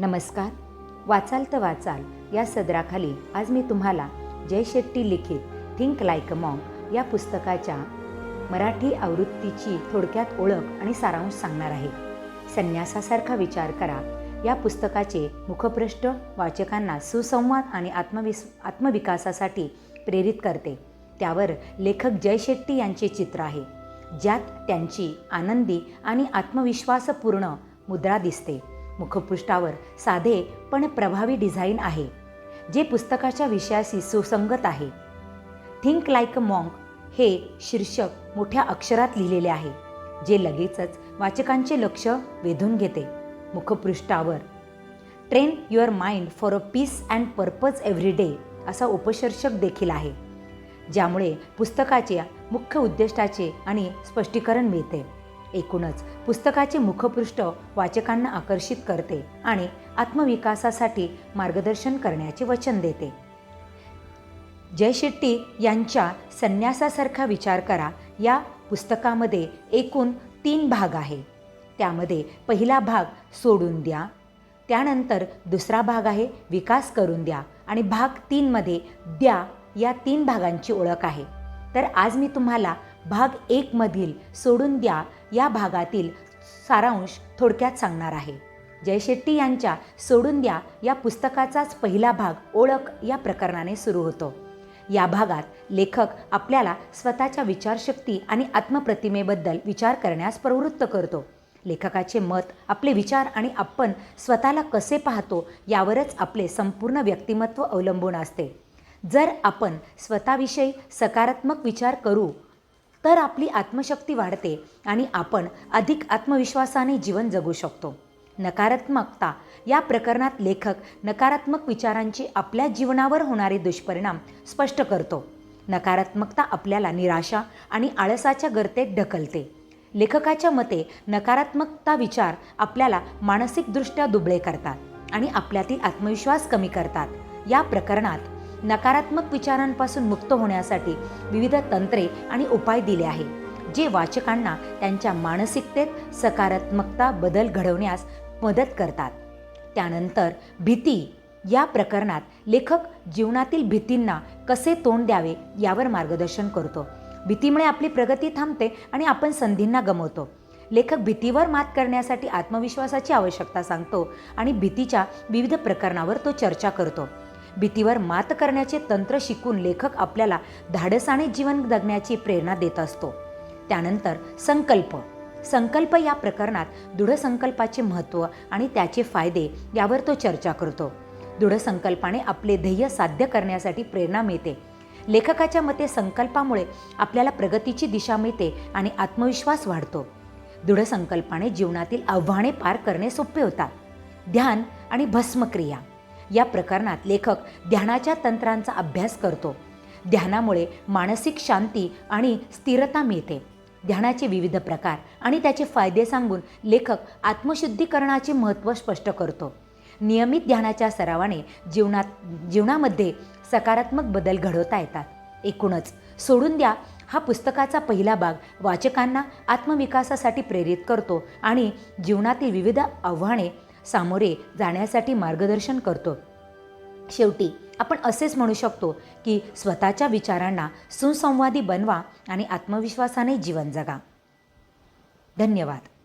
नमस्कार. वाचाल तर वाचाल. या सदराखाली आज मी तुम्हाला जय शेट्टी लिखित थिंक लाईक अ या पुस्तकाच्या मराठी आवृत्तीची थोडक्यात ओळख आणि सारांश सांगणार आहे. संन्यासासारखा विचार करा. या पुस्तकाचे मुखपृष्ठ वाचकांना सुसंवाद आणि आत्मविस आत्मविकासासाठी प्रेरित करते. त्यावर लेखक जय शेट्टी यांचे चित्र आहे. ज्यात त्यांची आनंदी आणि आत्मविश्वासपूर्ण मुद्रा दिसते. मुखपृष्ठावर साधे पण प्रभावी डिझाईन आहे जे पुस्तकाच्या विषयाशी सुसंगत आहे. थिंक लाईक अ मॉंग हे शीर्षक मोठ्या अक्षरात लिहिलेले आहे जे लगेचच वाचकांचे लक्ष वेधून घेते. मुखपृष्ठावर train your mind for a peace and purpose every day असा उपशीर्षक देखील आहे ज्यामुळे पुस्तकाच्या मुख्य उद्दिष्टाचे आणि स्पष्टीकरण मिळते. एकूणच पुस्तकाचे मुखपृष्ठ वाचकांना आकर्षित करते आणि आत्मविकासासाठी मार्गदर्शन करण्याचे वचन देते. जय शेट्टी यांच्या संन्यासासारखा विचार करा. या पुस्तकामध्ये एकूण तीन भाग आहे. त्यामध्ये पहिला भाग सोडून द्या. त्यानंतर दुसरा भाग आहे विकास करून द्या. आणि भाग तीनमध्ये द्या या तीन भागांची ओळख आहे. तर आज मी तुम्हाला भाग एकमधील सोडून द्या या भागातील सारांश थोडक्यात सांगणार आहे. जय शेट्टी यांच्या सोडून द्या या पुस्तकाचाच पहिला भाग ओळख या प्रकरणाने सुरू होतो. या भागात लेखक आपल्याला स्वतःच्या विचारशक्ती आणि आत्मप्रतिमेबद्दल विचार करण्यास प्रवृत्त करतो. लेखकाचे मत आपले विचार आणि आपण स्वतःला कसे पाहतो यावरच आपले संपूर्ण व्यक्तिमत्व अवलंबून असते. जर आपण स्वतःविषयी सकारात्मक विचार करू तर आपली आत्मशक्ती वाढते आणि आपण अधिक आत्मविश्वासाने जीवन जगू शकतो. नकारात्मकता या प्रकरणात लेखक नकारात्मक विचारांचे आपल्या जीवनावर होणारे दुष्परिणाम स्पष्ट करतो. नकारात्मकता आपल्याला निराशा आणि आळसाच्या गर्तेत ढकलते. लेखकाच्या मते नकारात्मकता विचार आपल्याला मानसिकदृष्ट्या दुबळे करतात आणि आपल्यातील आत्मविश्वास कमी करतात. या प्रकरणात नकारात्मक विचारांपासून मुक्त होण्यासाठी विविध तंत्रे आणि उपाय दिले आहे जे वाचकांना त्यांच्या मानसिकतेत सकारात्मकता बदल घडवण्यास मदत करतात. त्यानंतर भीती या प्रकरणात लेखक जीवनातील भीतींना कसे तोंड द्यावे यावर मार्गदर्शन करतो. भीतीमुळे आपली प्रगती थांबते आणि आपण संधींना गमवतो. लेखक भीतीवर मात करण्यासाठी आत्मविश्वासाची आवश्यकता सांगतो आणि भीतीच्या विविध प्रकरणावर तो चर्चा करतो. भीतीवर मात करण्याचे तंत्र शिकून लेखक आपल्याला धाडसाने जीवन जगण्याची प्रेरणा देत असतो. त्यानंतर संकल्प. संकल्प या प्रकरणात दृढसंकल्पाचे महत्त्व आणि त्याचे फायदे यावर तो चर्चा करतो. दृढसंकल्पाने आपले ध्येय साध्य करण्यासाठी प्रेरणा मिळते. लेखकाच्या मते संकल्पामुळे आपल्याला प्रगतीची दिशा मिळते आणि आत्मविश्वास वाढतो. दृढसंकल्पाने जीवनातील आव्हाने पार करणे सोपे होतात. ध्यान आणि भस्मक्रिया. या प्रकरणात लेखक ध्यानाच्या तंत्रांचा अभ्यास करतो. ध्यानामुळे मानसिक शांती आणि स्थिरता मिळते. ध्यानाचे विविध प्रकार आणि त्याचे फायदे सांगून लेखक आत्मशुद्धीकरणाचे महत्त्व स्पष्ट करतो. नियमित ध्यानाच्या सरावाने जीवनात जीवनामध्ये सकारात्मक बदल घडवता येतात. एकूणच सोडून द्या हा पुस्तकाचा पहिला भाग वाचकांना आत्मविकासासाठी प्रेरित करतो आणि जीवनातील विविध आव्हाने सामोरे जाण्यासाठी मार्गदर्शन करतो. शेवटी आपण असेच म्हणू शकतो की स्वतःच्या विचारांना सुसंवादी बनवा आणि आत्मविश्वासाने जीवन जगा. धन्यवाद.